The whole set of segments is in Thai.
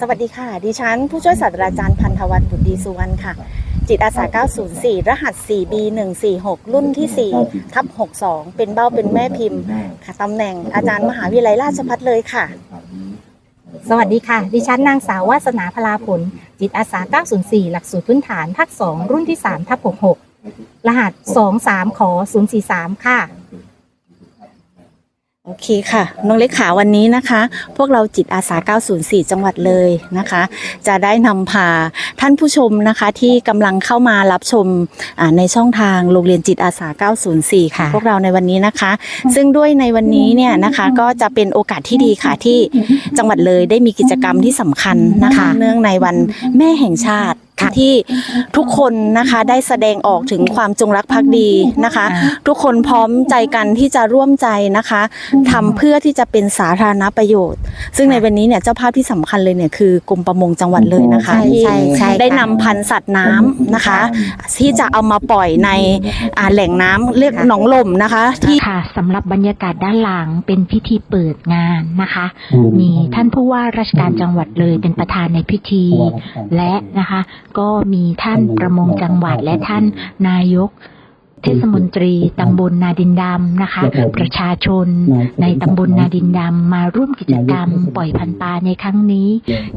สวัสดีค่ะ ดิฉันผู้ช่วยศาสตราจารย์พันธวัฒน์บุตรดีสุวรรณค่ะ จิตอาสา 904 รหัส 4B146 รุ่นที่ 4 ทับ 62 เป็นเบ้าเป็นแม่พิมพ์ค่ะตำแหน่งอาจารย์มหาวิทยาลัยราชภัฏเลยค่ะ สวัสดีค่ะ ดิฉันนางสาววาสนาพลาผล จิตอาสา 904 หลักสูตรพื้นฐานภาค 2 รุ่นที่ 3 ทับ 66 รหัส 23ขอ043 ค่ะ โอเคค่ะ น้องเล็กขาวันนี้นะคะ พวกเราจิตอาสา 904 จังหวัดเลยนะคะ จะได้นำพาท่านผู้ชมนะคะ ที่กำลังเข้ามารับชมอ่าในช่องทางโรงเรียนจิตอาสา 904ค่ะค่ะ พวกเราในวันนี้นะคะ ซึ่งด้วยในวันนี้เนี่ยนะคะก็จะเป็นโอกาสที่ดีค่ะที่จังหวัดเลยได้มีกิจกรรมที่สำคัญนะคะ เนื่องในวันแม่แห่งชาติค่ะ ที่ทุกคนนะคะได้แสดงออกถึงความจงรักภักดีนะคะ ทุกคนพร้อมใจกันที่จะร่วมใจนะคะทำเพื่อที่จะเป็นสาธารณประโยชน์ ซึ่งในวันนี้เนี่ยเจ้าภาพที่สำคัญเลยเนี่ยคือกรมประมงจังหวัดเลยนะคะใช่ที่ใช่ใช่ค่ะได้นำพันธุ์สัตว์น้ำนะคะ ที่จะเอามาปล่อยในอ่าแหล่งน้ำเรียกหนองลมนะคะที่ค่ะสำหรับบรรยากาศด้านหลังเป็นพิธีเปิดงานนะคะ มีท่านผู้ว่าราชการจังหวัดเลยเป็นประธานในพิธีและนะคะก็มีท่านประมงจังหวัดและท่านนายกเทศมนตรีตำบลนาดินดำนะคะ ประชาชนในตำบลนาดินดำมาร่วมกิจกรรมปล่อยพันธุ์ปลาในครั้งนี้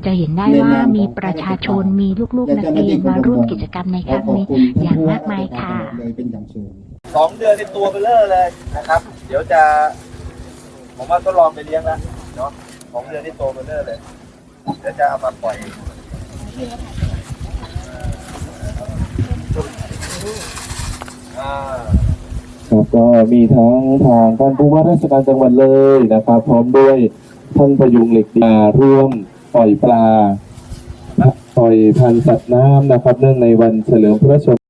จะเห็นได้ว่ามีประชาชนมีลูกๆนักเรียนมาร่วมกิจกรรมในครั้งนี้อย่างมากมายค่ะสองเดือนในตัวเบลเลอร์เลยนะครับ เดี๋ยวจะผมว่าทดลองไปเลี้ยงแล้วเนาะสองเดือนนี่โตเบลเลอร์เลยเดี๋ยวจะเอามาปล่อยอ่า ครับก็มีทั้งทางท่านผู้ว่าราชการจังหวัดเลยนะครับ พร้อมด้วยท่านประยุงเหล็กดีมาร่วมปล่อยปลาปล่อยพันธุ์สัตว์น้ำนะครับ เนื่องในวันเฉลิมพระชน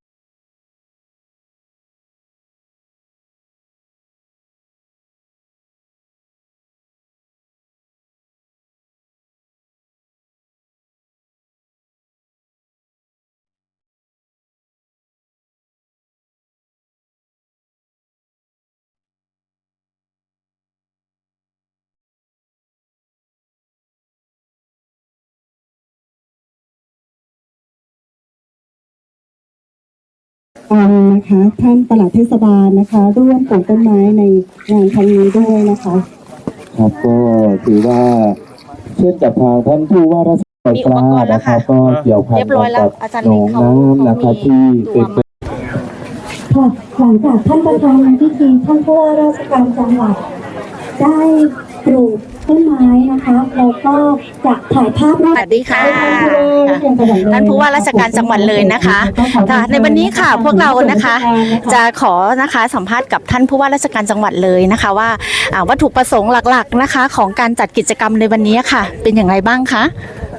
ฟังนะคะท่านปลัดเทศบาลนะคะ ร่วมปลูกต้นไม้ในงานครั้งนี้ด้วยนะคะ ครับก็ถือว่าเช่นกับทางท่านผู้ว่าราชการปล่อยปลานะครับก็เกี่ยวพันเรียบร้อยแล้วกับอาจารย์หนเล็อกงเขาน้ำนะครับเขามีที่ตัวเป็นมาค่ะหลังจากท่านประธานในพิธีท่านผู้ว่าราชการจังหวัดได้ ปลูกต้นไม้นะคะแล้วก็จะถ่ายภาพร่วมสวัสดีค่ะท่านผู้ว่าท่านผู้ว่าราชการจังหวัดเลยนะคะค่ะในวันนี้ค่ะพวกเรานะคะ จะขอนะคะสัมภาษณ์กับท่านผู้ว่าราชการจังหวัดเลยนะคะ ว่าอ่าวัตถุประสงค์หลัก ๆนะคะ ของการจัดกิจกรรมในวันนี้ค่ะ เป็นอย่างไรบ้างคะ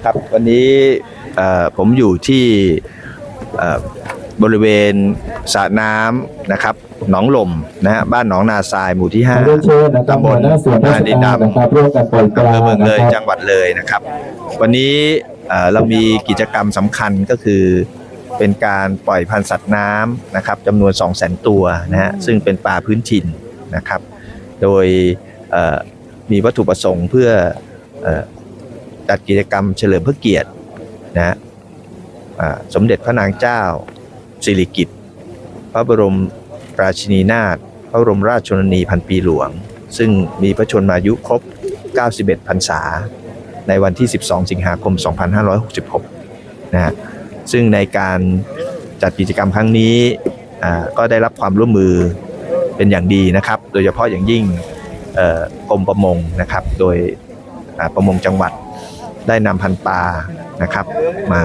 ครับวันนี้เอ่อผมอยู่ที่เอ่อ บริเวณสระน้ำนะครับหนองลมนะฮะบ้านหนองนาทรายหมู่ที่ขอเรียนเชิญนะ5ครับตำบหัวลหน้าส่วนรานาชดินการดำนะครับร่วมกันปล่อยปอำลาเภอเมืองนะเลยครับจังหวัดเลยนะครับ วันนี้เอ่อเรามีกิจกรรมสำคัญก็คือเป็นการปล่อยพันธุ์สัตว์น้ำนะครับจำนวน 2 0 0 0 0 0 ตัวนะฮะซึ่งเป็นปลาพื้นถิ่นนะครับ โดยเอ่อมีวัตถุประสงค์เพื่อเอ่อจัดกิจกรรมเฉลิมพระเกียรตินะฮะอ่าสมเด็จพระนางเจ้า สิริกิติ์พระบรมราชินีนาถพระบรมราชชนนีพันปีหลวง ซึ่งมีพระชนมายุครบ 91 พรรษา ในวันที่ 12 สิงหาคม 2566 นะฮะซึ่งในการจัดกิจกรรมครั้งนี้อ่าก็ได้รับความร่วมมือเป็นอย่างดีนะครับ โดยเฉพาะอย่างยิ่งกรมประมงนะครับ โดยประมงจังหวัดได้นำพันปลานะครับมา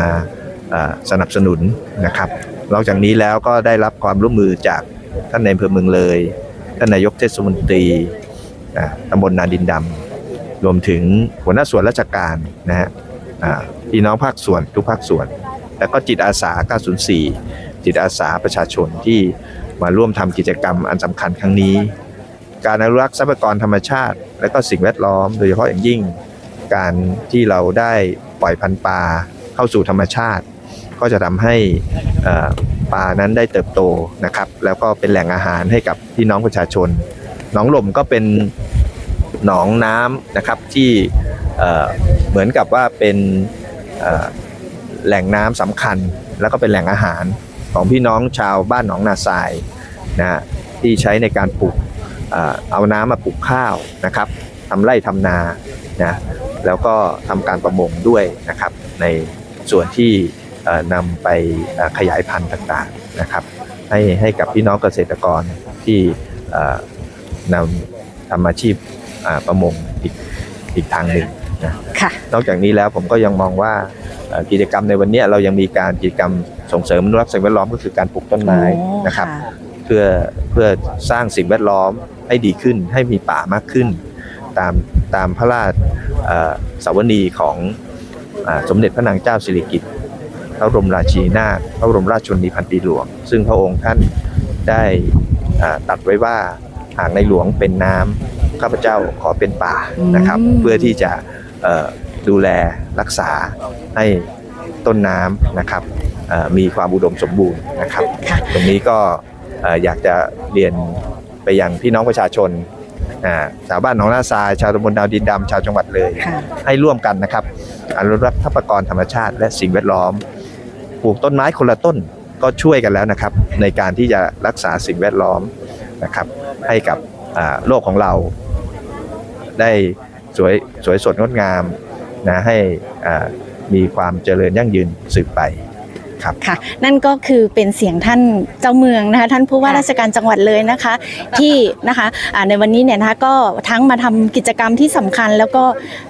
สนับสนุนนะครับ นอกจากนี้แล้วก็ได้รับความร่วมมือจากท่านในายอำเภอเมืองเลย ท่านนายกเทศมนตรีตำบลนาดินดำรวมถึงหัวหน้าส่วนราชการนะฮะพี่น้องภาคส่วนทุกภาคส่วน แล้วก็จิตอาสา 904 จิตอาสาประชาชนที่มาร่วมทำกิจกรรมอันสำคัญครั้งนี้ การอนุรักษ์ทรัพยากรธรรมชาติ และก็สิ่งแวดล้อม โดยเฉพาะอย่างยิ่งการที่เราได้ปล่อยพันธุ์ปลาเข้าสู่ธรรมชาติ ก็จะทำให้เอ่อปลานั้นได้เติบโตนะครับ แล้วก็เป็นแหล่งอาหารให้กับพี่น้องประชาชน หนองหล่มก็เป็นหนองน้ำนะครับที่เหมือนกับว่าเป็นแหล่งน้ำสำคัญ แล้วก็เป็นแหล่งอาหารของพี่น้องชาวบ้านหนองนาทรายนะฮะที่ใช้ในการปลูกเอาน้ำมาปลูกข้าวนะครับทำไร่ทำนานะแล้วก็ทำการประมงด้วยนะครับในส่วนที่ นำไปเอ่อขยายพันธุ์ต่างๆนะครับให้ให้กับพี่น้องเกษตรกรที่เอ่อนำทำอาชีพอ่าประมงอีกอีกทางหนึ่งนะค่ะนอกจากนี้แล้วผมก็ยังมองว่าเอ่อกิจกรรมในวันนี้เรายังมีการกิจกรรมส่งเสริมอนุรักษ์สิ่งแวดล้อมก็คือการปลูกต้นไม้นะครับ เพื่อเพื่อสร้างสิ่งแวดล้อมให้ดีขึ้นให้มีป่ามากขึ้น ตามตามพระราชเอ่อสวนีของอ่าสมเด็จพระนางเจ้าสิริกิติ์ พระบรมราชินีนาถพระบรมราชชนนีพันปีหลวง ซึ่งพระองค์ท่านได้อ่าตรัดไว้ว่าหากในหลวงเป็นน้ำข้าพเจ้าขอเป็นป่านะครับอืมเพื่อที่จะเอ่อดูแลรักษาให้ต้นน้ำนะครับเอ่อมีความอุดมสมบูรณ์นะครับค่ะตรงนี้ก็เอ่ออยากจะเรียนไปยังพี่น้องประชาชนอ่าชาวบ้านหนองนาทรายชาวตำบลดาวดินดำชาวจังหวัดเลยค่ะให้ร่วมกันนะครับอนุรักษ์ทรัพยากรธรรมชาติและสิ่งแวดล้อม ปลูกต้นไม้คนละต้นก็ช่วยกันแล้วนะครับ ในการที่จะรักษาสิ่งแวดล้อมนะครับ ให้กับโลกของเรา ได้สวยสวยสดงดงามนะให้มีความเจริญยั่งยืนสืบไป ครับค่ะ นั่นก็คือเป็นเสียงท่านเจ้าเมืองนะคะท่านผู้ว่าราชการจังหวัดเลยนะคะ ที่นะคะอ่าในวันนี้เนี่ยนะคะก็ทั้งมาทำกิจกรรมที่สำคัญ แล้วก็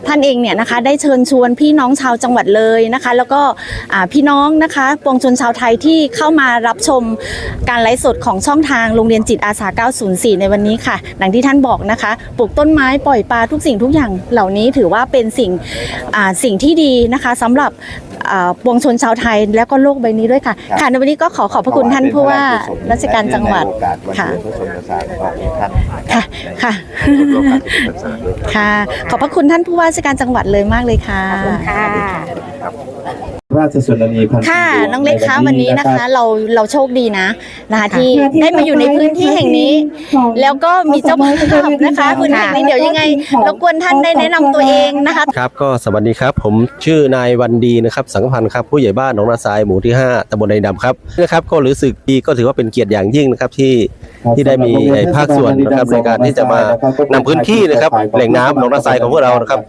ท่านเองเนี่ยนะคะได้เชิญชวนพี่น้องชาวจังหวัดเลยนะคะ แล้วก็อ่าพี่น้องนะคะปวงชนชาวไทยที่เข้ามารับชมการไลฟ์สดของช่องทางโรงเรียนจิตอาสา 904 ในวันนี้ค่ะดังที่ท่านบอกนะคะปลูกต้นไม้ปล่อยปลาทุกสิ่งทุกอย่างเหล่านี้ถือว่าเป็นสิ่งอ่าสิ่งที่ดีนะคะสำหรับอ่า ปวงชนชาวไทยแล้วก็โลกใบนี้ด้วยค่ะครับค่ะในวันนี้ก็ขอขอบพระคุณท่านผู้ว่าราชการจังหวัดในโอกาสวันค่ะเดือนพระชนมพรรษาขององค์ท่านค่ะค่ะในโอกาสที่พรรษาด้วยค่ะ ขอบพระคุณท่านผู้ว่าราชการจังหวัดเลยมากเลยค่ะค่ะ ราชชนนีพันปีค่ะหลวน้องเล็กคะวันนี้นะคะรับเราเราโชคดีนะนะคะที่ได้มาอยู่ในพื้นที่แห่งนี้ แล้วก็มีเจ้าภาพนะคะพื้นที่แห่งนี้เดี๋ยวยังไงรบกวนท่านได้แนะนำตัวเองนะคะครับก็สวัสดีครับ ผมชื่อนายวันดีนะครับ สังพันธ์ครับผู้ใหญ่บ้านหนองนาทรายหมู่ที่ 5ตำบลในดำครับนะครับ ก็รู้สึกดีก็ถือว่าเป็นเกียรติอย่างยิ่งนะครับที่ที่ได้มีภาคส่วนนะครับในการที่จะมานำพื้นที่นะครับแหล่งน้ำหนองนาทรายของพวกเรานะครับ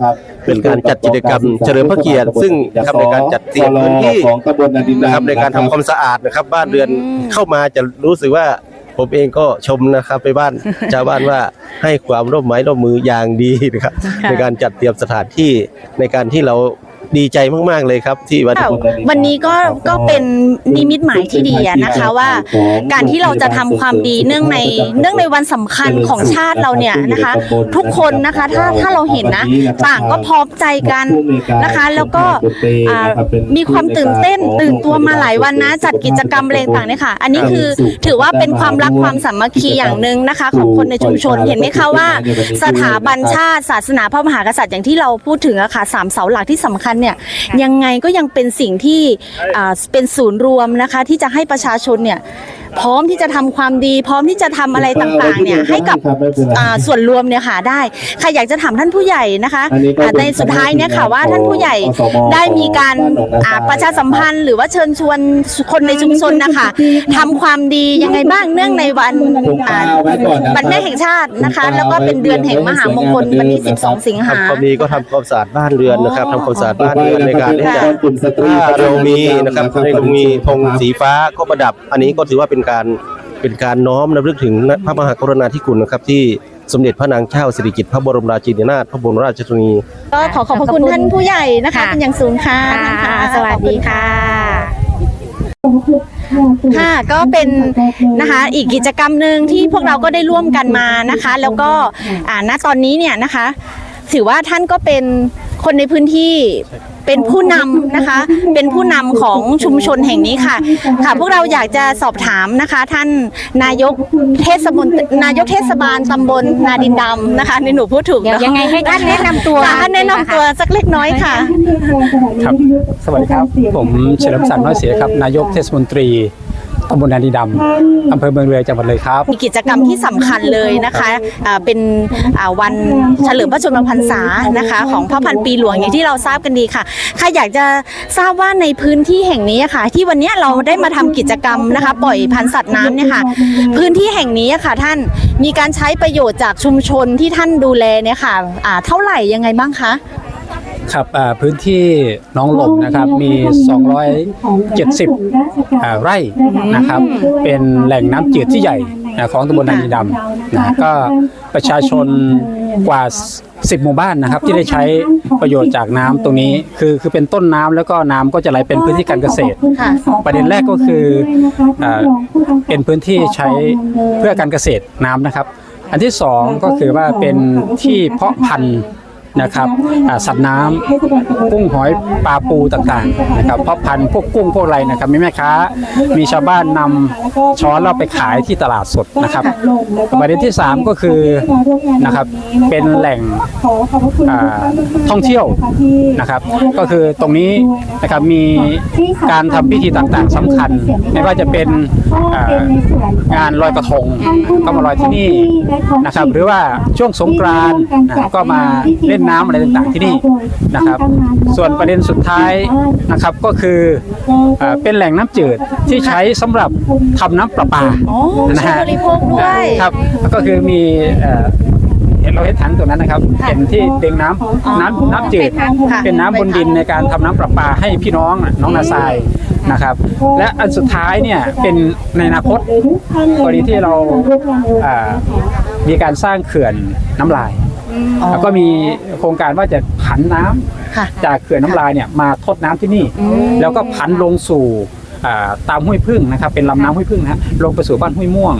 เป็นการจัดกิจกรรมเฉลิมพระเกียรติซึ่งนะครับในการจัดเตรียมพื้นที่ของตำบลนาดินดำนะครับในการทำความสะอาดนะครับ บ้านเรือนอืมเข้ามาจะรู้สึกว่าผมเองก็ชมนะครับไปบ้าน ชาวบ้านว่าให้ความร่วมไม้ร่วมมืออย่างดีนะครับค่ะในการจัดเตรียมสถานที่ในการที่เรา ดีใจมากๆเลยครับ ที่วันค่ะวันนี้ก็ก็เป็นนิมิตหมายที่ดีอะนะคะว่า การที่เราจะทำความดีเนื่องในเนื่องในวันสำคัญของชาติเราเนี่ยนะคะ ทุกคนนะคะถ้าถ้าเราเห็นนะ ต่างก็พร้อมใจกันนะคะ แล้วก็อ่ามีความตื่นเต้นตื่นตัวมาหลายวันนะ จัดกิจกรรมอะไรต่างๆเนี่ยค่ะ อันนี้คือถือว่าเป็นความรักความสามัคคีอย่างหนึ่งนะคะ ของคนในชุมชนเห็นไหมคะว่า สถาบันชาติศาสนาพระมหากษัตริย์อย่างที่เราพูดถึงอะค่ะสามเสาหลักที่สำคัญเนี่ยยังไงก็ยังเป็นสิ่งที่อ่าเป็นศูนย์รวมนะคะที่จะให้ประชาชนเนี่ยพร้อมที่จะทำความดี พร้อมที่จะทำอะไรต่างๆ เนี่ยให้กับอ่าส่วนรวมเนี่ยค่ะได้ใครอยากจะถามท่านผู้ใหญ่นะคะอันนี้ก็อ่าในสุดท้ายเนี่ยค่ะว่าท่านผู้ใหญ่อสมได้มีการอ่าประชาสัมพันธ์หรือว่าเชิญชวนคนในชุมชนนะคะทำความดียังไงบ้างเนื่องในวันอ่าไว้ก่อนนะครับวันแม่แห่งชาตินะคะ แล้วก็เป็นเดือนแห่งมหามงคลวันที่ 12 สิงหาทำความดีก็ทำความสะอาดบ้านเรือนนะครับทำความสะอาดบ้านเรือนในการที่จะกลุ่มสตรีถ้าเรามีนะครับในเรามีธงสีฟ้าก็ประดับ อันนี้ก็ถือว่าเป็นการเป็นการน้อมระลึกถึงพระมหากรุณาธิคุณนะครับที่สมเด็จพระนางเจ้าสิริกิติ์พระบรมราชินีนาถพระบรมราชชนนี ก็ขอขอบพระคุณท่านผู้ใหญ่นะคะค่ะเป็นอย่างสูงค่ะค่ะท่านสวัสดีค่ะ ค่ะก็เป็นนะคะอีกกิจกรรมหนึ่งที่พวกเราก็ได้ร่วมกันมานะคะ แล้วก็อ่าณตอนนี้เนี่ยนะคะ ถือว่าท่านก็เป็น คนในพื้นที่เป็นผู้นำนะคะ เป็นผู้นำของชุมชนแห่งนี้ค่ะ ค่ะ พวกเราอยากจะสอบถามนะคะ ท่านนายกเทศมนตรีนายกเทศบาลตำบลนาดินดำนะคะนี่หนูพูดถูกเดี๋ยวเนอะยังไงให้ท่านแนะนำตัวค่ะท่านแนะนำตัวสักเล็กน้อยค่ะ ครับ สวัสดีครับ ผมเฉลิมศักดิ์น้อยเสียครับ นายกเทศมนตรี ตำบลนาดีดำอำเภอเมืองเลยจังหวัดเลยครับ มีกิจกรรมที่สำคัญเลยนะคะอ่าเป็นอ่าวันเฉลิมพระชนมพรรษานะคะ ของพระพันปีหลวงอย่างที่เราทราบกันดีค่ะค่ะอยากจะทราบว่าในพื้นที่แห่งนี้อะค่ะ ที่วันเนี้ยเราได้มาทำกิจกรรมนะคะ ปล่อยพันธุ์สัตว์น้ำเนี่ยค่ะ พื้นที่แห่งนี้อะค่ะ ท่านมีการใช้ประโยชน์จากชุมชนที่ท่านดูแลเนี่ยค่ะอ่าเท่าไหร่ยังไงบ้างคะ ครับอ่าพื้นที่หน้องหลมนะครับมี 270อ่าไร่นะครับ เป็นแหล่งน้ำจืดที่ใหญ่อ่าของตำบลนาดีดำนะก็ประชาชนกว่า 10 หมู่บ้านนะครับ ที่ได้ใช้ประโยชน์จากน้ำตรงนี้ คือคือเป็นต้นน้ำแล้วก็น้ำก็จะไหลเป็นพื้นที่การเกษตร ค่ะ ประเด็นแรกก็คืออ่าเป็นพื้นที่ใช้เพื่อการเกษตรน้ำนะครับ อันที่สองก็คือว่าเป็นที่เพาะพันธุ์ นะครับสัตว์น้ำกุ้งหอยปลาปูต่างๆนะครับเพาะพันธุ์พวกกุ้งพวกอะไรนะครับมีแม่ค้า มีชาวบ้านนำช้อนเราไปขายที่ตลาดสดนะครับประเด็นที่สามก็คือนะครับเป็นแหล่งท่องเที่ยวนะครับก็คือตรงนี้นะครับมีการทำพิธีต่างๆสำคัญ ไม่ว่าจะเป็นงานลอยกระทงก็มาลอยที่นี่นะครับหรือว่าช่วงสงกรานต์ก็มาเล่นน้ำอะไรต่างๆที่นี่นะครับ ส่วนประเด็นสุดท้ายนะครับก็คืออ่าเป็นแหล่งน้ำจืดที่ใช้สำหรับทำน้ำประปาอ๋อนะใช้ฮะบริโภคด้วยครับก็คือมีเอ่อเห็นเราเห็นถังตัวนั้นนะครับค่ะเป็นที่เด้งน้ำอ๋อน้ำน้ำจืด ค่ะ เป็นน้ำบนดินในการทำน้ำประปาให้พี่น้องน่ะน้องนาทรายนะครับ และอันสุดท้ายเนี่ยเป็นในอนาคตกรณีที่เราอ่ามีการสร้างเขื่อนน้ำลายอ๋อ แล้วก็มีโครงการว่าจะผันน้ำค่ะ จากเขื่อนน้ำลายเนี่ยมาทดน้ำที่นี่ แล้วก็ผันลงสู่ อ่าตามห้วยพึ่งนะครับ เป็นลำน้ำห้วยพึ่งนะฮะลงไปสู่บ้านห้วยม่วง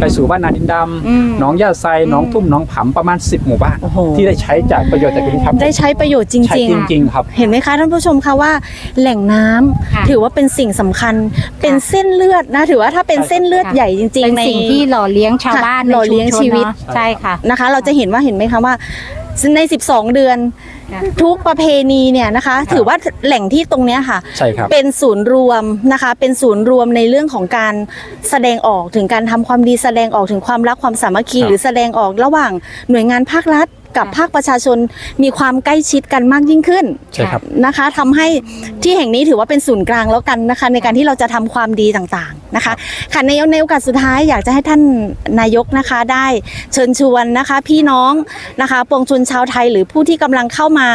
ไปสู่บ้านนาดินดอืมำหนองย่าไซหนองทุ่มหนองผำประมาณ 10 หมู่บ้าน โอ้โห ที่ได้ใช้จากประโยชน์จากตรงนี้ครับได้ใช้ประโยชน์จใช้ริงจริง ๆ ครับๆเห็นไหมคะท่านผู้ชมคะว่าแหล่งน้ำค่ะถือว่าเป็นสิ่งสำคัญเป็นเส้นเลือดนะถือว่าถ้าเป็นเส้นเลือดค่ะ ใหญ่จริง เป็นๆ ใน สิ่งที่หล่อเลี้ยงชาวบ้านค่ะหล่อเลี้ยงในมชนชีวิตเนอะใช่ค่ะ นะคะ เราจะเห็นว่าเห็นไหมคะว่า ใน 12 เดือนค่ะ ทุกประเพณีเนี่ยนะคะ ถือว่าแหล่งที่ตรงเนี้ยค่ะ ใช่ครับ เป็นศูนย์รวมนะคะ เป็นศูนย์รวมในเรื่องของการแสดงออกถึงการทำความดีแสดงออกถึงความรักความสามัคคี ครับ หรือแสดงออกระหว่างหน่วยงานภาครัฐ กับค่ะภาคประชาชนมีความใกล้ชิดกันมากยิ่งขึ้นใช่ครับนะคะทำให้ที่แห่งนี้ถือว่าเป็นศูนย์กลางแล้วกันนะคะ ในการที่เราจะทำความดีต่างๆนะคะค่ะในในโอกาสสุดท้ายอยากจะให้ท่านนายกนะคะได้เชิญชวนนะคะ พี่น้องนะคะปวงชนชาวไทยหรือผู้ที่กำลังเข้ามา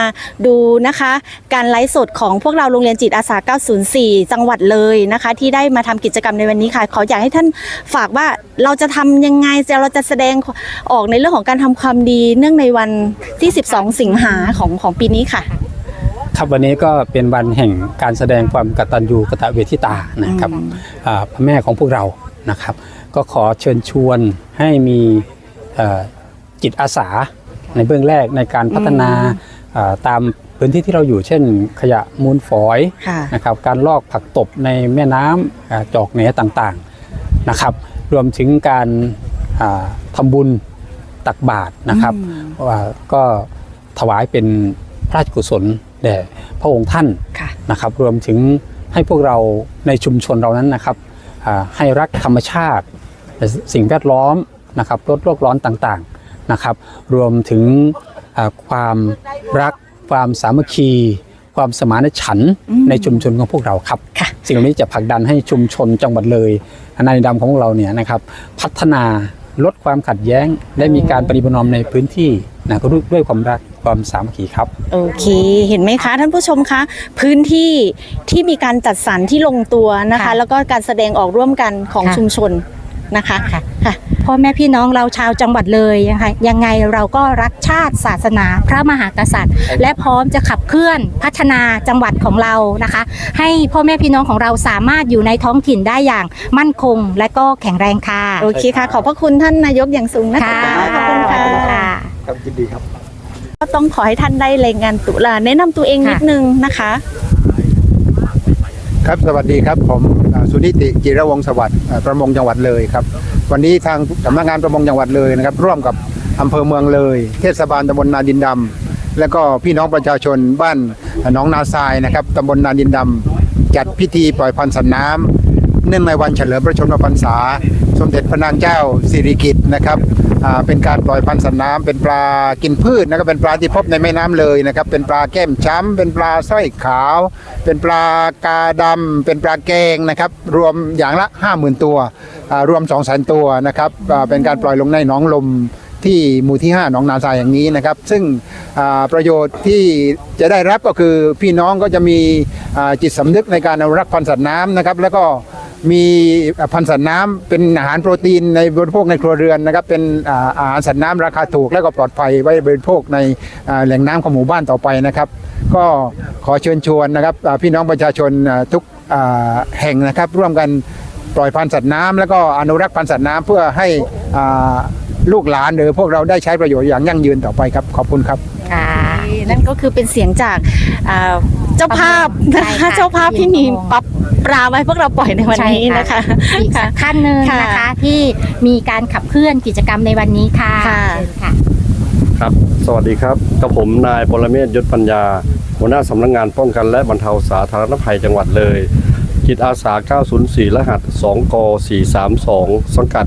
ดูนะคะ การไลฟ์สดของพวกเราโรงเรียนจิตอาสา 904 จังหวัดเลยนะคะ ที่ได้มาทำกิจกรรมในวันนี้ค่ะ ขออยากให้ท่านฝากว่าเราจะทำยังไงจะเราจะแสดงออกในเรื่องของการทำความดีเนื่องในวันที่ 12 สิงหาของของปีนี้ค่ะ ครับวันนี้ก็เป็นวันแห่งการแสดงความกตัญญูกตเวทิตานะครับอืมอ่าพระแม่ของพวกเรานะครับ ก็ขอเชิญชวนให้มีเอ่อจิตอาสาในเบื้องแรกในการพัฒนาอ่าตามพื้นที่ที่เราอยู่เช่น ขยะมูลฝอยค่ะ นะครับการลอกผักตบในแม่น้ำอ่าจอกแหนต่างๆนะครับ รวมถึงการอ่าทำบุญ ตักบาตรนะครับอืมว่าก็ถวายเป็นพระราชกุศลแด่พระองค์ท่านค่ะนะครับ รวมถึงให้พวกเราในชุมชนเรานั้นนะครับอ่าให้รักธรรมชาติและสิ่งแวดล้อมนะครับลดโลกร้อนต่างๆนะครับ รวมถึงอ่าความรักความสามัคคีความสมานฉันท์อืมในชุมชนของพวกเราครับค่ะสิ่งเหล่านี้จะผลักดันให้ชุมชนจังหวัดเลยในดำของเราเนี่ยนะครับพัฒนา ลดความขัดแย้ง และมีการปฏิบัตินอมในพื้นที่นะก็ด้วยความรักความสามัคคีครับ โอเค เห็นไหมคะท่านผู้ชมคะ พื้นที่ที่มีการจัดสรรที่ลงตัวนะคะ ค่ะแล้วก็การแสดงออกร่วมกันของค่ะ ชุมชน นะคะค่ะค่ะพ่อแม่พี่น้องเราชาวจังหวัดเลยนะคะยังไงเราก็รักชาติศาสนาพระมหากษัตริย์ และพร้อมจะขับเคลื่อนพัฒนาจังหวัดของเรานะคะ ให้พ่อแม่พี่น้องของเราสามารถอยู่ในท้องถิ่นได้อย่างมั่นคง และก็แข็งแรงค่ะโอเคค่ะ ขอบพระคุณท่านนายกอย่างสูงนะคะขอบคุณค่ะครับยินดีครับ ก็ต้องขอให้ท่านได้รายงานตัวแนะนำตัวเองนิดนึงนะคะ ครับสวัสดีครับผมอ่า สุนิติจิรวงศ์สวัสดิ์ประมงจังหวัดเลยครับ วันนี้ทางสำนักงานประมงจังหวัดเลยนะครับ ร่วมกับอำเภอเมืองเลย เทศบาลตำบลนาดินดำและก็พี่น้องประชาชนบ้านหนองนาทรายนะครับตำบลนาดินดำจัดพิธีปล่อยพันธุ์สัตว์น้ำเนื่องในวันเฉลิมพระชนมพรรษา สมเด็จพระนางเจ้าสิริกิติ์นะครับ เป็นการปล่อยพันธุ์สัตว์น้ำเป็นปลากินพืชนะครับเป็นปลาที่พบในแม่น้ำเลยนะครับเป็นปลาแก้มช้ำเป็นปลาสร้อยขาว เป็นปลากาดำเป็นปลาแกงนะครับรวมอย่างละ 50,000 ตัวอ่ารวม2 0 0 0 0 0ตัวนะครับอ่าเป็นการปล่อยลงในหนองลมที่หมู่ที่ 5 หนองนาทรายอย่างนี้นะครับ ซึ่งอ่าประโยชน์ที่จะได้รับก็คือพี่น้องก็จะมีอ่าจิตสำนึกในการอนุรักษ์พันธุ์สัตว์น้ำนะครับ แล้วก็ มีพันธุ์สัตว์น้ำเป็นอาหารโปรตีนในบริโภคในครัวเรือนนะครับเป็นอ่าอาหารสัตว์น้ำราคาถูกและก็ปลอดภัยไว้บริโภคในแหล่งน้ำของหมู่บ้านต่อไปนะครับ ก็ขอเชิญชวนนะครับพี่น้องประชาชนทุกอ่าแห่งนะครับ ร่วมกันปล่อยพันธุ์สัตว์น้ำแล้วก็อนุรักษ์พันธุ์สัตว์น้ำเพื่อให้อ่าลูกหลานหรือพวกเราได้ใช้ประโยชน์อย่างยั่งยืนต่อไปครับขอบคุณครับค่ะ นั่นก็คือเป็นเสียงจากอ่าเจ้าภาพนะใช่คะค่ะเจ้าภาพที่มีที่มีปรับปลาไว้พวกเราปล่อยในวันนี้นะคะอีกสักท่านหนึ่งค่ะนะคะที่มีการขับเคลื่อนกิจกรรมในวันนี้ค่ะค่ะเชิญค่ะครับ สวัสดีครับกับผมนายปรเมศยศปัญญา หัวหน้าสำนักงงานป้องกันและบรรเทาสาธารณภัยจังหวัดเลยจิตอาสา 904 รหัส 2ก432 สังกัด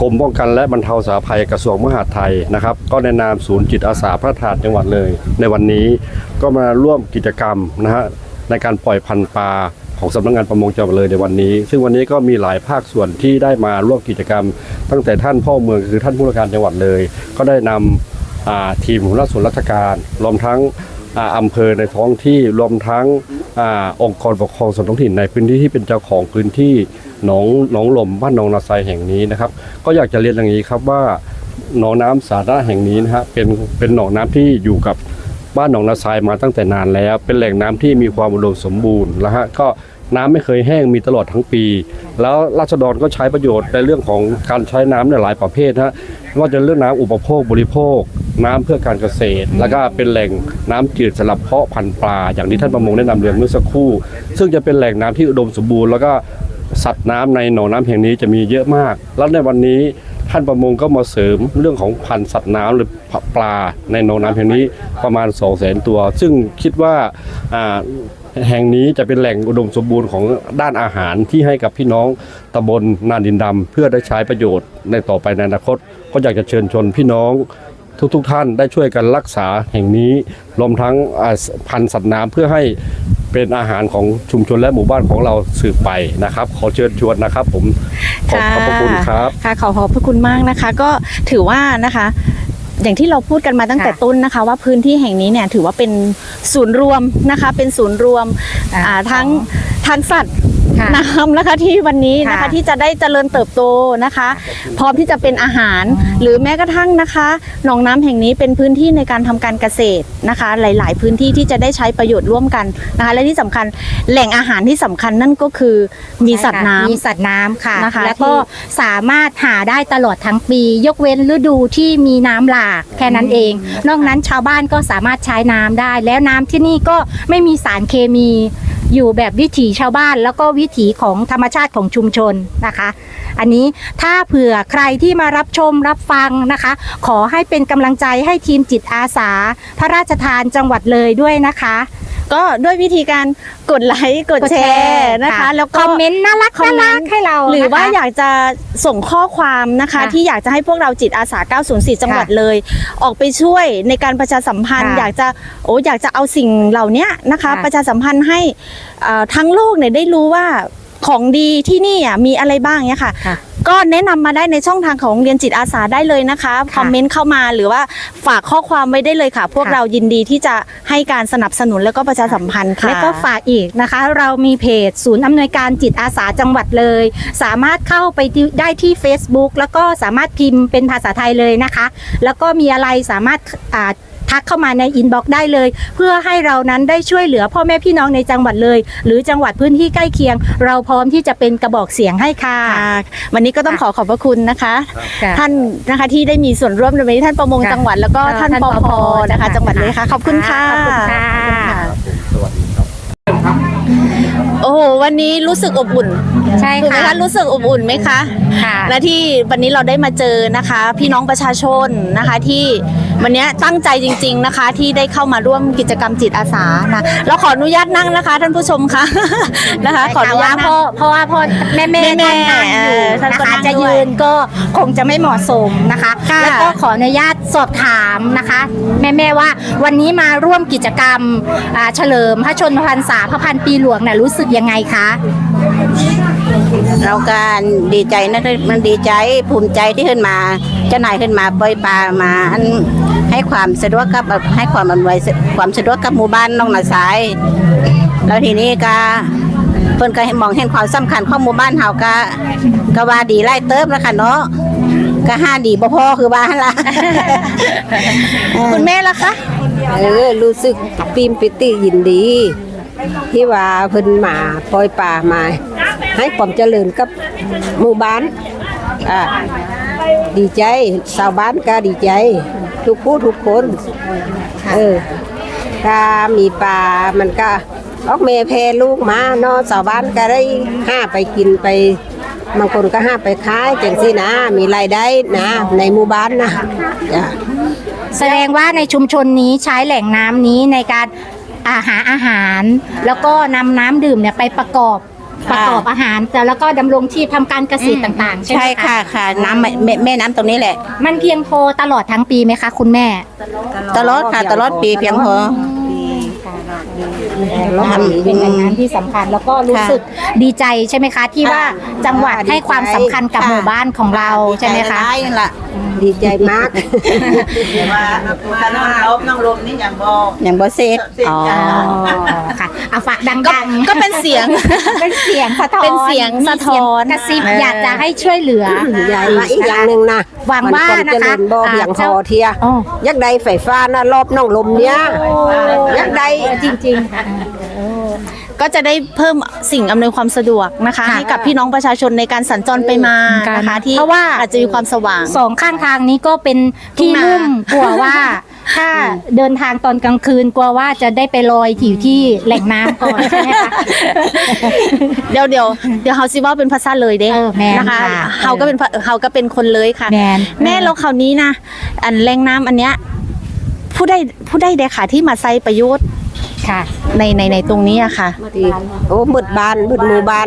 กรมป้องกันและบรรเทาสาธารณภัยกระทรวงมหาดไทยนะครับ ก็ในนามศูนย์จิตอาสาพระธาตุจังหวัดเลย ในวันนี้ก็มาร่วมกิจกรรมนะฮะในการปล่อยพันธุ์ปลาของสำนักงานประมงจังหวัดเลยในวันนี้ ซึ่งวันนี้ก็มีหลายภาคส่วนที่ได้มาร่วมกิจกรรม ตั้งแต่ท่านพ่อเมืองคือท่านผู้ว่าการจังหวัดเลย ก็ได้นำอ่าทีมหัวหน้าส่วนราชการ รวมทั้งอำเภอในท้องที่รวมทั้งอองค์กรปกครองส่วนท้องถิ่นในพื้นที่ที่เป็นเจ้าของพื้นที่ หนองหนองลมบ้านหนองนาไซแห่งนี้นะครับ ก็อยากจะเรียนอย่างนี้ครับว่าหนองน้ำสาธารณะแห่งนี้นะฮะเป็นเป็นหนองน้ำที่อยู่กับบ้านหนองนาไซมาตั้งแต่นานแล้ว เป็นแหล่งน้ำที่มีความอุดมสมบูรณ์แล้วฮะก็น้ำไม่เคยแห้งมีตลอดทั้งปี แล้วราษฎรก็ใช้ประโยชน์ในเรื่องของการใช้น้ำในหลายประเภทฮะไม่ว่าจะเรื่องน้ำอุปโภคบริโภค น้ำเพื่อการเกษตร แล้วก็เป็นแหล่งน้ำจืดสำหรับเพาะพันธุ์ปลา อย่างที่ท่านประมงได้นำเรียนเมื่อสักครู่ ซึ่งจะเป็นแหล่งน้ำที่อุดมสมบูรณ์แล้วก็ สัตว์น้ำในหนองน้ำแห่งนี้จะมีเยอะมาก แล้วในวันนี้ท่านประมงก็มาเสริมเรื่องของพันธุ์สัตว์น้ำหรือปลาในหนองน้ำแห่งนี้ประมาณ 2 0 0 0 0 0ตัว ซึ่งคิดว่าแห่งนี้จะเป็นแหล่งอุดมสมบูรณ์ของด้านอาหารที่ให้กับพี่น้องตำบลนาดินดำเพื่อได้ใช้ประโยชน์ในต่อไปในอนาคต ก็อยากจะเชิญชวนพี่น้องทุกๆทท่านได้ช่วยกันรักษาแห่งนี้รวมทั้งพันธุ์สัตว์น้ำเพื่อให้ เป็นอาหารของชุมชนและหมู่บ้านของเราสืบไปนะครับ ขอเชิญชวนนะครับ ผมขอบขอบพระคุณครับค่ะขอขอบพระคุณมากนะคะ ก็ถือว่านะคะอย่างที่เราพูดกันมาตั้งแต่ค่ะต้นนะคะ ว่าพื้นที่แห่งนี้เนี่ยถือว่าเป็นศูนย์รวมนะคะ เป็นศูนย์รวมอ่าอ่าทั้งทั้งสัตว์ค่ะ น้ำนะคะที่วันนี้นะคะค่ะที่จะได้เจริญเติบโตนะคะ พร้อมที่จะเป็นอาหารหรือแม้กระทั่งนะคะหนองน้ำแห่งนี้เป็นพื้นที่ในการทำการเกษตรนะคะ หลาย ๆ พื้นที่ที่จะได้ใช้ประโยชน์ร่วมกันนะคะ และที่สำคัญแหล่งอาหารที่สำคัญนั่นก็คือมีสัตว์น้ำมีสัตว์น้ำค่ะนะคะแล้วก็ที่สามารถหาได้ตลอดทั้งปี ยกเว้นฤดูที่มีน้ำหลากแค่นั้นเอง นอกนั้นชาวบ้านก็สามารถใช้น้ำได้ แล้วน้ำที่นี่ก็ไม่มีสารเคมี อยู่แบบวิถีชาวบ้านแล้วก็วิถีของธรรมชาติของชุมชนนะคะ อันนี้ถ้าเผื่อใครที่มารับชมรับฟังนะคะ ขอให้เป็นกำลังใจให้ทีมจิตอาสา พระราชทานจังหวัดเลยด้วยนะคะ ก็ด้วยวิธีการกดไลค์กดแชร์นะคะ แล้วก็คอมเมนต์น่ารักคอมน่าเมนต์รักให้เรา หรือว่านะคะอยากจะส่งข้อความนะคะค่ะที่อยากจะให้พวกเราจิตอาสา 904 จังหวัดเลย ออกไปช่วยในการประชาสัมพันธ์ค่ะอยากจะโอ้อยากจะเอาสิ่งเหล่านี้นะคะค่ะประชาสัมพันธ์ให้เอ่อทั้งโลกเนี่ยได้รู้ว่า ของดีที่นี่อะมีอะไรบ้างเนี่ยค่ะ ค่ะ ก็แนะนำมาได้ในช่องทางของโรงเรียนจิตอาสาได้เลยนะคะค่ะคอมเมนต์เข้ามาหรือว่าฝากข้อความไว้ได้เลยค่ะ พวกค่ะ เรายินดีที่จะให้การสนับสนุนแล้วก็ประชาสัมพันธ์ค่ะ แล้วก็ฝากอีกนะคะ เรามีเพจศูนย์อำนวยการจิตอาสาจังหวัดเลย สามารถเข้าไปได้ที่ Facebook แล้วก็สามารถพิมพ์เป็นภาษาไทยเลยนะคะ แล้วก็มีอะไรสามารถอ่า ทักเข้ามาในอินบ็อกซ์ได้เลย เพื่อให้เรานั้นได้ช่วยเหลือพ่อแม่พี่น้องในจังหวัดเลย หรือจังหวัดพื้นที่ใกล้เคียง เราพร้อมที่จะเป็นกระบอกเสียงให้ค่ะค่ะวันนี้ก็ต้องขอขอบพระคุณนะคะค่ะท่านนะคะที่ได้มีส่วนร่วมในวันนี้ท่านประมงค่ะจังหวัดแล้วก็ค่ะท่านท่านปปพภนะคะ จังหวัดเลยค่ะขอบคุณค่ะขอบคุณค่ะโอ้โหวันนี้รู้สึกอบอุ่นใช่ถูกไหมค่ะคะรู้สึกอบอุ่นไหมคะค่ะและที่วันนี้เราได้มาเจอนะคะ พี่น้องประชาชนนะคะที่วันนี้ตั้งใจจริง ๆนะคะ ที่ได้เข้ามาร่วมกิจกรรมจิตอาสานะเราขออนุญาตนั่งนะคะ ท่านผู้ชมคะนะคะ ขออนุญาตเพราะเพราะว่าพ่อแม่แม่แม่ท่านนั่งอยู่เออท่านนะก็คะนั่งจะด้วยยืนก็คงจะไม่เหมาะสมนะคะค่ะแล้วก็ขออนุญาตสอบถามนะคะ แม่แม่ๆว่าวันนี้มาร่วมกิจกรรมอ่าเฉลิมพระชนมพรรษาพระพันปีหลวงน่ะรู้สึกยังไงคะ เราก็ดีใจนะมันดีใจภูมิใจที่ขึ้นมา เจ้านายขึ้นมาปล่อยปลามาอันให้ความสะดวกกับให้ความอำนวยความสะดวกกับหมู่บ้านน้องนาสาย แล้วทีนี้ก็เพิ่นก็เห็นมองเห็นความสำคัญของหมู่บ้านเฮาก็ก็ว่าดีไล่เติบแล้วค่ะเนาะก็ห้าดีบ่พอคือว่าหั่นล่ะคุณแม่ล่ะคะเออรู้สึกปีมปิติยินดี ที่ว่าเพิ่นมาปล่อยป่ามา ให้ความเจริญกับหมู่บ้านอ่าดีใจชาวบ้านก็ดีใจ ทุกผู้ทุกคนเออถ้ามีป่ามันก็ออกเมเพลูกมาเนาะชาวบ้านก็ได้ห้าไปกินไปบางคนก็ห้าไปขายจังสินะ มีรายได้นะ ในหมู่บ้านนะจ้ะแสดงว่าในชุมชนนี้ใช้แหล่งน้ำนี้ในการ อาหาอาหาร แล้วก็นำน้ำดื่มเนี่ยไปประกอบประกอบอาหาร แต่แล้วก็ดำรงชีพทำการเกษตรต่างๆ ใช่ไหมใช่คะค่ะ ค่ะ น้ำแม่แม่แม่น้ำตรงนี้แหละ มันเพียงพอตลอดทั้งปีไหมคะ คุณแม่ ตลอดค่ะ ตลอดปีเพียงพอ ทำเป็นแหล่งน้ำที่สำคัญแล้วก็รู้สึกดีใจใช่ไหมคะ ที่ว่าจังหวัดให้ความสำคัญกับหมู่บ้านของเราใช่ไหมคะดีใจนั่นล่ะดีใจมากว่าถ้าน้องลบน้องลมนี่ยังบ่ยังบ่เสร็จอ๋อค่ะเอาฝากดังก็ๆก็เป็นเสียงเป็นเสียงสะท้อนเป็นเสียงสะท้อนมีเสียงกระซิบอยากจะให้ช่วยเหลือใหญ่มาอีกอย่างหนึ่งนะ หวังว่ามันะเจคะริญบ่เพียงพอเทียอ๋อ ยักใดไฟฟ้านะรอบน้องลมเนี้ยยักใด จริงๆค่ะก็จะได้เพิ่มสิ่งอำนวยความสะดวกนะคะ ค่ะให้กับพี่น้องประชาชนในการสัญจรไปมาการนะคะที่เพราะว่า อาจจะมีความสว่าง สองข้างทางนี้ก็เป็นที่ทุ่งนา ลุ่มกลัวว่า ถ้าเดินทางตอนกลางคืนกลัวว่าจะได้ไปลอยอยู่ที่แหล่งน้ำก่อนใช่ไหมคะ เดี๋ยวเดี๋ยวเดี๋ยวเฮาซิว่าเป็นภาษาเลยเด้เออแม่นนะคะค่ะเฮาก็เป็นภาเฮาก็เป็นคนเลยค่ะ แมนแม่เราคราวนี้นะอันแรงน้ำอันเนี้ยผู้ได้ผู้ได้เด้ค่ะที่มาใช้ประโยชน์ ค่ะ ในในในตรงนี้อะค่ะโอ้มืดบ้านมืดหมู่บ้าน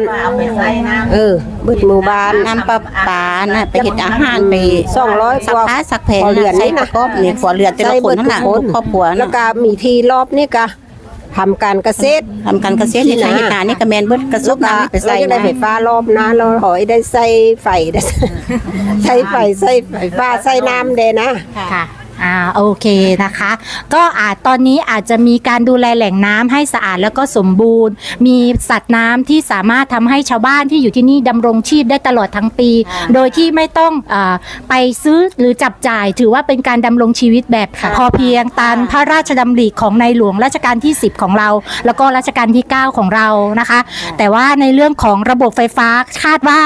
เออมืดหมู่บ้าน น้ำปลาปลาน่ะไปเฮ็ดอาหารไป200กว่าผ้าสักแผงเรือนนี่นะก็นี่ครัวเรือนแต่ละคนนั่นน่ะทุกครอบครัวแล้วก็มีที่รอบนี่ก็ทำการเกษตร ทำการเกษตรนี่นะเฮ็ดนานี่ก็แม่นเบิดกระสุกน้ำไปใส่ได้ไฟฟ้ารอบนะเราหอยได้ใส่ไฟได้ใส่ไฟใส่ไฟฟ้าใส่น้ำเด้นะค่ะ อ่าโอเคนะคะ ก็อาจตอนนี้อาจจะมีการดูแลแหล่งน้ำให้สะอาดแล้วก็สมบูรณ์ มีสัตว์น้ำที่สามารถทำให้ชาวบ้านที่อยู่ที่นี่ดำรงชีพได้ตลอดทั้งปี โดยที่ไม่ต้องอาไปซื้อหรือจับจ่าย ถือว่าเป็นการดำรงชีวิตแบบค่ะพอเพียงตามพระราชดำริของในหลวงรัชกาลที่ 10 ของเรา แล้วก็รัชกาลที่ 9 ของเรานะคะ แต่ว่าในเรื่องของระบบไฟฟ้าคาดว่า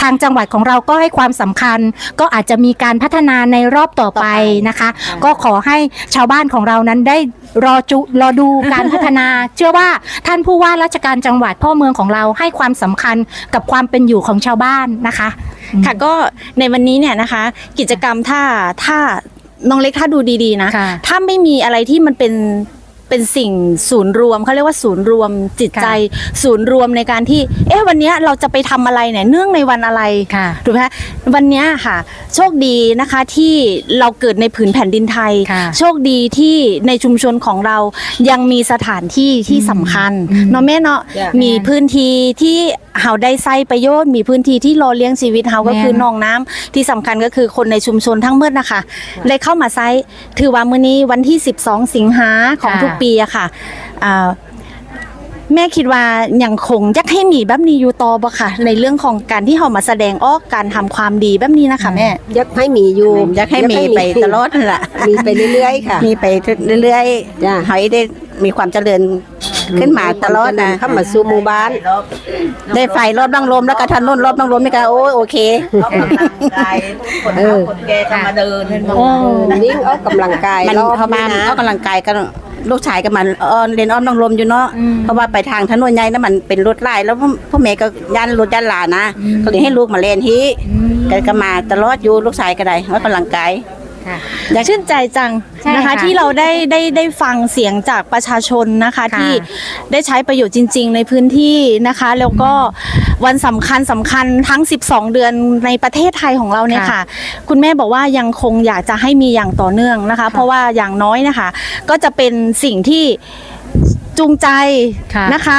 ทางจังหวัดของเราก็ให้ความสำคัญ ก็อาจจะมีการพัฒนาในรอบต่อไปนะคะก็ขอให้ชาวบ้านของเรานั้นได้รอจุรอดูการพัฒนา เชื่อว่าท่านผู้ว่าราชการจังหวัดพ่อเมืองของเราให้ความสำคัญกับความเป็นอยู่ของชาวบ้านนะคะ ค่ะก็ในวันนี้เนี่ยนะคะ กิจกรรมถ้าถ้าน้องเล็กถ้าดูดีๆนะ ค่ะ ถ้าไม่มีอะไรที่มันเป็น เป็นสิ่งศูนย์รวมเขาเรียกว่าศูนย์รวมจิตใจ ศูนย์รวมในการที่ เอ๊ะวันเนี้ยเราจะไปทำอะไรเนี่ยเนื่องในวันอะไรค่ะถูกไหมคะวันเนี้ยค่ะ โชคดีนะคะที่เราเกิดในผืนแผ่นดินไทยค่ะโชคดีที่ในชุมชนของเรายังมีสถานที่ที่สำคัญอืมเนาะแม่เนาะจ้ะมีพื้นที่ที่เฮาได้ใช้ประโยชน์มีพื้นที่ที่รอเลี้ยงชีวิตเฮาก็คือแม่นหนองน้ำที่สำคัญก็คือคนในชุมชนทั้งหมดนะคะเลยเข้ามาใช้ถือว่ามื้อนี้วันที่ 12 สิงหาของค่ะทุกปีอะค่ะอ่าแม่คิดว่ายังคงอยากให้มีแบบนี้อยู่ต่อบ่ค่ะ ในเรื่องของการที่เฮามาแสดงออกการทำความดีแบบนี้นะคะแม่ยักให้มีอยู่ยักให้มีไปตลอดนั่นล่ะมีไปเรื่อยๆค่ะ มีไปเรื่อยๆจ้ะให้ได้มีความเจริญขึ้นมาตลอดนะเข้ามาสู่หมู่บ้าน ได้ไฟรอบดังลมแล้วก็ถนนรอบดังลมนี่ก็โอ้ยโอเคเออแกจะมาเดินเออยิ่งออกกำลังกายมันเข้ามาออกกำลังกายกัน ลูกชายก็มันออนเรียนอ้อมดังลมอยู่เนาะเพราะว่าไปทางถนนใหญ่นั้นมันเป็นรถไล่แล้วพ่อแม่ก็ย่านรถย่านหลานนะก็เลยให้ลูกมาเล่นที่ก็ก็มาตลอดอยู่ลูกชายก็ได้ออกกำลังกาย ชื่นใจจังใช่นะคะค่ะที่เราได้ได้ได้ฟังเสียงจากประชาชนนะคะค่ะที่ได้ใช้ประโยชน์จริง ๆ ในพื้นที่นะคะ แล้วก็วันสำคัญสำคัญทั้ง 12 เดือนในประเทศไทยของเราเนี่ยค่ะคุณแม่บอกว่ายังคงอยากจะให้มีอย่างต่อเนื่องนะคะ เพราะว่าอย่างน้อยนะคะ ก็จะเป็นสิ่งที่ จูงใจค่ะนะคะ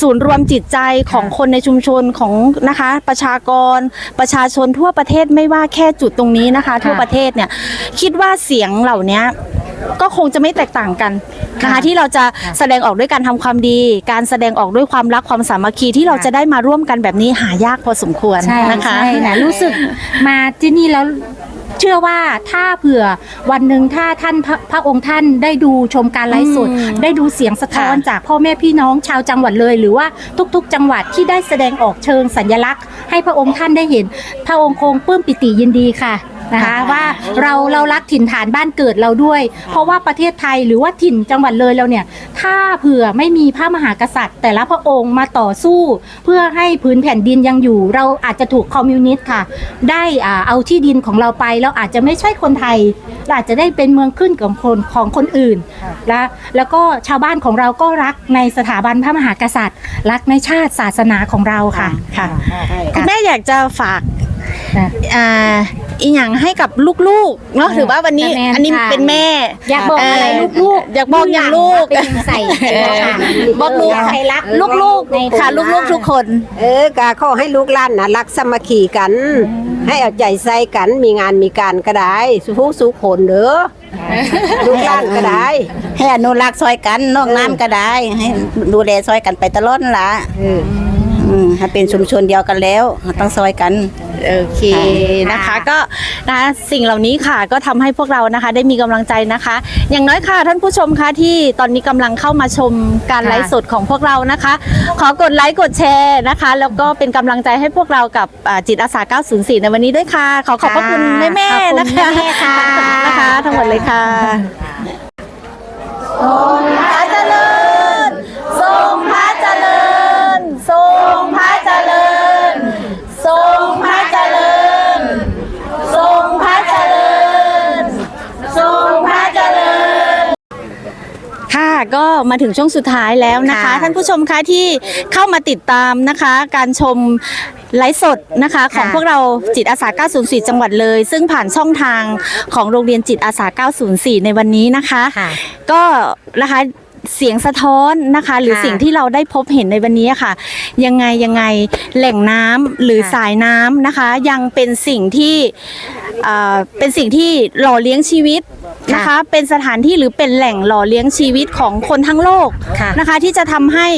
ศูนย์รวมจิตใจของคนในชุมชนของนะคะ ประชากรประชาชนทั่วประเทศไม่ว่าแค่จุดตรงนี้นะคะ ทั่วประเทศเนี่ยคิดว่าเสียงเหล่านี้ก็คงจะไม่แตกต่างกันนะคะค่ะที่เราจะแสดงออกด้วยการทำความดี การแสดงออกด้วยความรักความสามัคคีที่เราค่ะจะได้มาร่วมกันแบบนี้หายากพอสมควรใช่นะคะใช่นะรู้สึกมาที่นี่แล้ว เชื่อว่าถ้าเผื่อวันหนึ่งถ้าท่านพระพระองค์ท่านได้ดูชมการไลฟ์สดอืมได้ดูเสียงสะท้อนค่ะจากพ่อแม่พี่น้องชาวจังหวัดเลย หรือว่าทุกๆ จังหวัดที่ได้แสดงออกเชิงสัญลักษณ์ ให้พระองค์ท่านได้เห็น พระองค์คงปลื้มปิติยินดีค่ะ นะคะว่าเราเรารักถิ่นฐานบ้านเกิดเราด้วย เพราะว่าประเทศไทยหรือว่าถิ่นจังหวัดเลยเราเนี่ย ถ้าเผื่อไม่มีพระมหากษัตริย์ แต่ละพระองค์มาต่อสู้ เพื่อให้พื้นแผ่นดินยังอยู่ เราอาจจะถูกคอมมิวนิสต์ค่ะ ได้อ่าเอาที่ดินของเราไปเราอาจจะไม่ใช่คนไทยเราอาจจะได้เป็นเมืองขึ้นของคนของคนอื่นและแล้วก็ชาวบ้านของเราก็รักในสถาบันพระมหากษัตริย์ รักในชาติศาสนาของเราค่ะค่ะคุณแม่อยากจะฝากค่ะ อ่าอีหยังให้กับลูกๆเนาะถือว่าวันนี้แม่นอันนี้ค่ะเป็นแม่ อยากบอกอะไรเลูกอยากบอกอย่างลูกเป็นใส่เออบอกลูกใครรักลูกๆค่ะลูกๆทุกคน เออกาขอให้ลูกหล้านนะรักสามัคคีกัน ให้เอาใจใส่กันมีงานมีการก็ได้สุขสุขคนเด้อลูกหล้านก็ได้ให้อนุรักษ์ซอยกันนอกน้ำก็ได้ ให้ดูแลซอยกันไปตลอดนั่นละ อืมให้เป็นชุมชนเดียวกันแล้วต้องซอยกัน โอเคนะคะ ก็นะสิ่งเหล่านี้ค่ะก็ทำให้พวกเรานะคะได้มีกำลังใจนะคะ อย่างน้อยค่ะท่านผู้ชมคะที่ตอนนี้กำลังเข้ามาชมการค่ะไลฟ์สดของพวกเรานะคะ ขอกดไลค์กดแชร์นะคะ แล้วก็เป็นกำลังใจให้พวกเรากับอ่าจิตอาสา 904 ในวันนี้ด้วยค่ะ ขอขอบพระคุณแม่แม่ๆนะคะขอบคุณแม่ๆค่ะ นะคะ ทั้งหมดเลยค่ะทรงพระ ก็มาถึงช่วงสุดท้ายแล้วนะคะ ค่ะ ท่านผู้ชมคะที่เข้ามาติดตามนะคะ การชมไลฟ์สดนะคะ ของพวกเราจิตอาสา 904 จังหวัดเลย ซึ่งผ่านช่องทางของโรงเรียนจิตอาสา 904 ในวันนี้นะคะ ค่ะ ก็นะคะ เสียงสะท้อนนะคะ หรือค่ะสิ่งที่เราได้พบเห็นในวันนี้ค่ะ ยังไงยังไงแหล่งน้ำหรือค่ะสายน้ำนะคะ ยังเป็นสิ่งที่เอ่อเป็นสิ่งที่หล่อเลี้ยงชีวิตนะคะเป็นสถานที่หรือเป็นแหล่งหล่อเลี้ยงชีวิตของคนทั้งโลกค่ะนะคะ ที่จะทำให้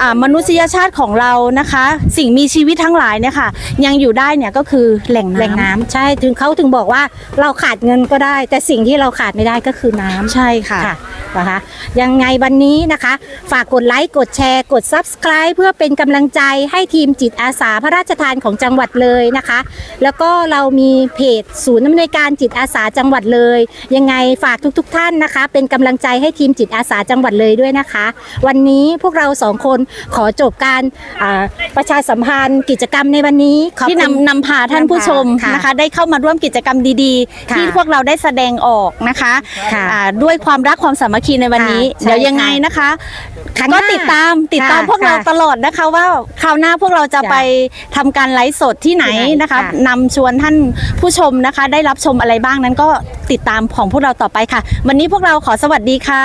อ่ามนุษยชาติของเรานะคะ สิ่งมีชีวิตทั้งหลายเนี่ยค่ะ ยังอยู่ได้เนี่ยก็คือแหล่งแหล่งน้ำน้ำใช่ถึงเขาถึงบอกว่าเราขาดเงินก็ได้ แต่สิ่งที่เราขาดไม่ได้ก็คือน้ำใช่ค่ะค่ะ นะคะยังไงวันนี้นะคะ ฝากกดไลค์ กดแชร์ กด Subscribe เพื่อเป็นกำลังใจให้ทีมจิตอาสาพระราชทานของจังหวัดเลยนะคะ แล้วก็เรามีเพจศูนย์อำนวยการจิตอาสาจังหวัดเลย ยังไงฝากทุกๆทท่านนะคะ เป็นกำลังใจให้ทีมจิตอาสาจังหวัดเลยด้วยนะคะ วันนี้พวกเราสองคนขอจบการอ่าประชาสัมพันธ์กิจกรรมในวันนี้ขอบที่คุณนำนำพาท่านผู้ชมค่ะนะคะ ได้เข้ามาร่วมกิจกรรมดีๆค่ะที่พวกเราได้แสดงออกนะคะค่ะอ่าด้วยความรักความสามัคคีในวันนี้ ค่ะใช่เดี๋ยวยังไงนะคะ ครั้งหก็น้าติดตามติดตามค่ะพวกเราค่ะตลอดนะคะ ว่าคราวหน้าพวกเราจะจ้ะไปทำการไลฟ์สดที่ไหนที่ไหนนะคะค่ะ นำชวนท่านผู้ชมนะคะ ได้รับชมอะไรบ้างนั้นก็ติดตามของพวกเราต่อไปค่ะ วันนี้พวกเราขอสวัสดีค่ะ